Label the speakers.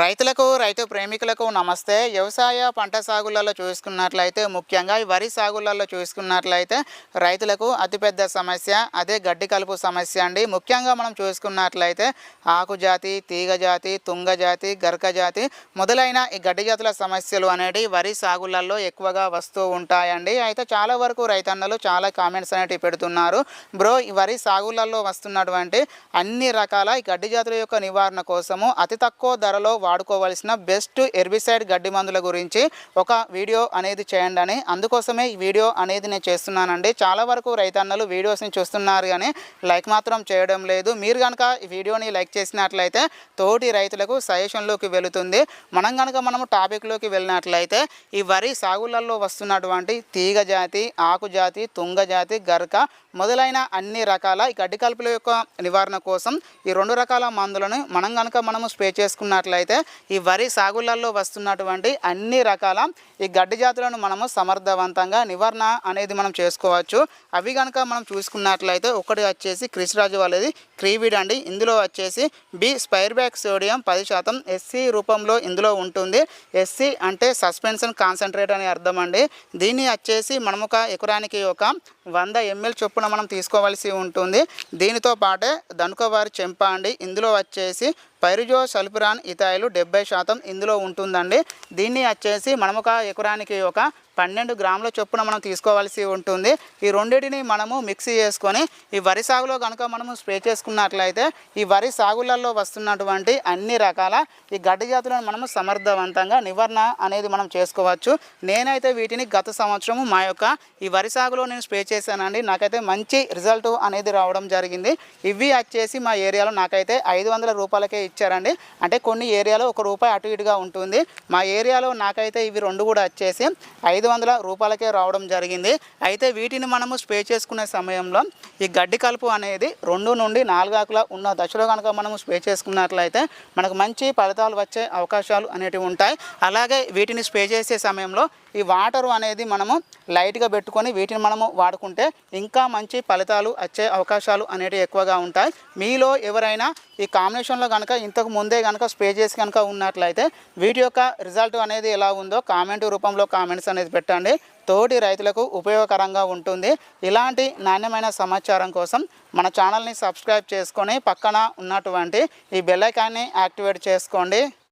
Speaker 1: రైతులకు రైతు ప్రేమికులకు నమస్తే. వ్యవసాయ పంట సాగులలో చూసుకున్నట్లయితే ముఖ్యంగా ఈ వరి సాగులలో చూసుకున్నట్లయితే రైతులకు అతిపెద్ద సమస్య అదే గడ్డి కలుపు సమస్య అండి. ముఖ్యంగా మనం చూసుకున్నట్లయితే ఆకుజాతి తీగజాతి తీగ జాతి తుంగ జాతి జాతి మొదలైన ఈ గడ్డి జాతుల సమస్యలు అనేవి వరి సాగులలో ఎక్కువగా వస్తూ ఉంటాయండి. అయితే చాలా వరకు రైతన్నలు చాలా కామెంట్స్ అనేటివి పెడుతున్నారు. బ్రో ఈ వరి సాగులలో వస్తున్నటువంటి అన్ని రకాల ఈ గడ్డి జాతుల యొక్క నివారణ కోసము అతి తక్కువ ధరలో వాడుకోవాల్సిన బెస్ట్ ఎర్బిసైడ్ గడ్డి మందుల గురించి ఒక వీడియో అనేది చేయండి అని. అందుకోసమే ఈ వీడియో అనేది నేను చేస్తున్నానండి. చాలా వరకు రైతన్నలు వీడియోస్ని చూస్తున్నారు కానీ లైక్ మాత్రం చేయడం లేదు. మీరు కనుక ఈ వీడియోని లైక్ చేసినట్లయితే తోటి రైతులకు సజెషన్లోకి వెళుతుంది. మనం కనుక మనము టాపిక్లోకి వెళ్ళినట్లయితే ఈ వరి సాగులలో వస్తున్నటువంటి తీగ జాతి ఆకు జాతి తుంగ జాతి గరక మొదలైన అన్ని రకాల ఈ గడ్డి కలుపుల యొక్క నివారణ కోసం ఈ రెండు రకాల మందులను మనం కనుక మనము స్ప్రే చేసుకున్నట్లయితే ఈ వరి సాగులలో వస్తున్నటువంటి అన్ని రకాల ఈ గడ్డి జాతులను మనము సమర్థవంతంగా నివారణ అనేది మనం చేసుకోవచ్చు. అవి కనుక మనం చూసుకున్నట్లయితే ఒకటి వచ్చేసి కృషిరాజు వాళ్ళది క్రీవిడ్ అండి. ఇందులో వచ్చేసి బి స్పైర్ బ్యాక్ సోడియం పది శాతం ఎస్సీ రూపంలో ఇందులో ఉంటుంది. ఎస్సీ అంటే సస్పెన్షన్ కాన్సన్ట్రేట్ అని అర్థం అండి. దీన్ని వచ్చేసి మనము ఒక ఎకరానికి ఒక వంద ఎంఎల్ చొప్పున మనం తీసుకోవాల్సి ఉంటుంది. దీనితో పాటే దనుకవారి చెంప అండి. ఇందులో వచ్చేసి పైరుజో సల్ఫురాన్ ఇథాయిలు డెబ్బై శాతం ఇందులో ఉంటుందండి. దీన్ని వచ్చేసి మనం ఒక ఎకరానికి ఒక పన్నెండు గ్రాముల చొప్పున మనం తీసుకోవాల్సి ఉంటుంది. ఈ రెండింటిని మనము మిక్సీ చేసుకొని ఈ వరి సాగులో కనుక మనము స్ప్రే చేసుకున్నట్లయితే ఈ వరి సాగులలో వస్తున్నటువంటి అన్ని రకాల ఈ గడ్డి జాతులను మనము సమర్థవంతంగా నివారణ అనేది మనం చేసుకోవచ్చు. నేనైతే వీటిని గత సంవత్సరం మా యొక్క ఈ వరి సాగులో నేను స్ప్రే చేశానండి. నాకైతే మంచి రిజల్ట్ అనేది రావడం జరిగింది. ఇవి వచ్చేసి మా ఏరియాలో నాకైతే ఐదు వందల రూపాయలకే ఇచ్చారండి. అంటే కొన్ని ఏరియాలో ఒక రూపాయి అటు ఇటుగా ఉంటుంది. మా ఏరియాలో నాకైతే ఇవి రెండు కూడా వచ్చేసి ఐదు వందల రూపాయలకే రావడం జరిగింది. అయితే వీటిని మనము స్ప్రే చేసుకునే సమయంలో ఈ గడ్డి కలుపు అనేది రెండు నుండి నాలుగాకుల ఉన్న దశలో కనుక మనము స్ప్రే చేసుకున్నట్లయితే మనకు మంచి ఫలితాలు వచ్చే అవకాశాలు అనేటివి ఉంటాయి. అలాగే వీటిని స్ప్రే చేసే సమయంలో ఈ వాటర్ అనేది మనము లైట్గా పెట్టుకొని వీటిని మనము వాడుకుంటే ఇంకా మంచి ఫలితాలు వచ్చే అవకాశాలు అనేటివి ఎక్కువగా ఉంటాయి. మీలో ఎవరైనా ఈ కాంబినేషన్లో కనుక ఇంతకు ముందే కనుక స్ప్రే చేసి కనుక ఉన్నట్లయితే వీటి యొక్క రిజల్ట్ అనేది ఎలా ఉందో కామెంట్ రూపంలో కామెంట్స్ అనేది పెట్టండి. తోటి రైతులకు ఉపయోగకరంగా ఉంటుంది. ఇలాంటి నాణ్యమైన సమాచారం కోసం మన ఛానల్ని సబ్స్క్రైబ్ చేసుకొని పక్కన ఉన్నటువంటి ఈ బెల్లైకాన్ని యాక్టివేట్ చేసుకోండి.